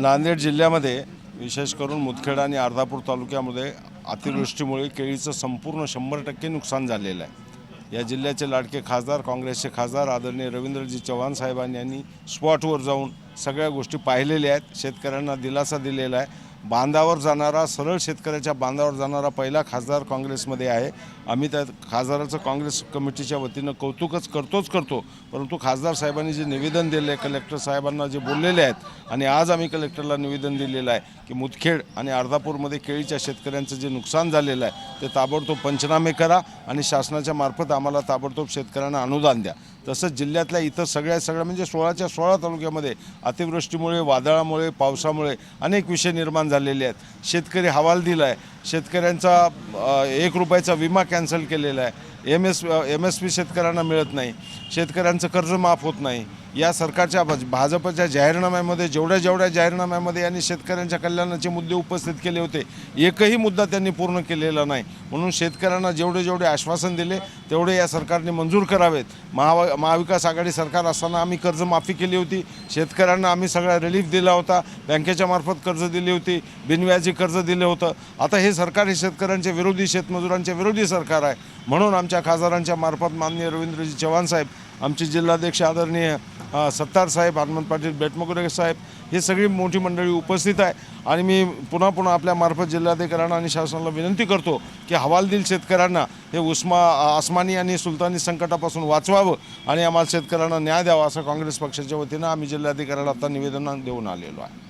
नांदेड जिल्ह्यामध्ये विशेष करून मुदखेड आणि अर्धापूर तालुक्यामध्ये अतिवृष्टीमुळे केळीचं संपूर्ण शंभर टक्के नुकसान झालेलं आहे. या जिल्ह्याचे लाडके खासदार काँग्रेसचे खासदार आदरणीय रवींद्रजी चव्हाण साहेबांनी यांनी स्पॉटवर जाऊन सगळ्या गोष्टी पाहिलेल्या आहेत. शेतकऱ्यांना दिलासा दिलेला आहे. बांधावर जाणारा सरळ शेतकऱ्याच्या बांधावर जाणारा पहिला खासदार काँग्रेसमध्ये आहे. आम्ही त्या खासदाराचं काँग्रेस कमिटीच्या वतीनं कौतुकच करतोच करतो. परंतु खासदार साहेबांनी जे निवेदन दिले आहे कलेक्टर साहेबांना जे बोललेले आहेत आणि आज आम्ही कलेक्टरला निवेदन दिलेलं आहे की मुदखेड आणि अर्धापूरमध्ये केळीच्या शेतकऱ्यांचं जे नुकसान झालेलं आहे ते ताबडतोब पंचनामे करा आणि शासनाच्या मार्फत आम्हाला ताबडतोब शेतकऱ्यांना अनुदान द्या. तसंच जिल्ह्यातल्या इतर सगळ्या सगळ्या म्हणजे सोळाच्या सोळा तालुक्यामध्ये अतिवृष्टीमुळे वादळामुळे पावसामुळे अनेक विषय निर्माण झालेले आहेत. शेतकरी हवाल दिला आहे. शेतकऱ्यांचा एक रुपयाचा विमा कॅन्सल केलेला आहे. M S M S P शेतकऱ्यांना मिळत नाही. शेतकऱ्यांचं कर्ज माफ होत नाही. या सरकारच्या भाजपच्या जाहीरनाम्यामध्ये जेवढ्या जेवढ्या जाहीरनाम्यामध्ये यांनी शेतकऱ्यांच्या कल्याणाचे मुद्दे उपस्थित केले होते एकही मुद्दा त्यांनी पूर्ण केलेला नाही. म्हणून शेतकऱ्यांना जेवढे जेवढे आश्वासन दिले तेवढे या सरकारने मंजूर करावेत. महा महाविकास आघाडी सरकार असताना आम्ही कर्जमाफी केली होती. शेतकऱ्यांना आम्ही सगळा रिलीफ दिला होता. बँकेच्या मार्फत कर्ज दिली होती. बिनव्याजी कर्ज दिलं होतं. आता हे सरकार हे शेतकऱ्यांच्या विरोधी शेतमजुरांच्या विरोधी सरकार आहे. म्हणून आमच्या खासदारांच्या मार्फत माननीय रवींद्रजी चव्हाण साहेब आमचे जिल्हाध्यक्ष आदरणीय सत्तार साहेब हनुमंत पाटील बेटमकुरे साहेब हे सगळी मोठी मंडळी उपस्थित आहे. आणि मी पुन्हा पुन्हा आपल्या मार्फत जिल्हाधिकाऱ्यांना आणि शासनाला विनंती करतो की हवालदिल शेतकऱ्यांना हे उस्मा आसमानी आणि सुलतानी संकटापासून वाचवावं आणि आम्हाला शेतकऱ्यांना न्याय द्यावा असं काँग्रेस पक्षाच्या वतीनं आम्ही जिल्हाधिकाऱ्याला आता निवेदन देऊन आलेलो आहे.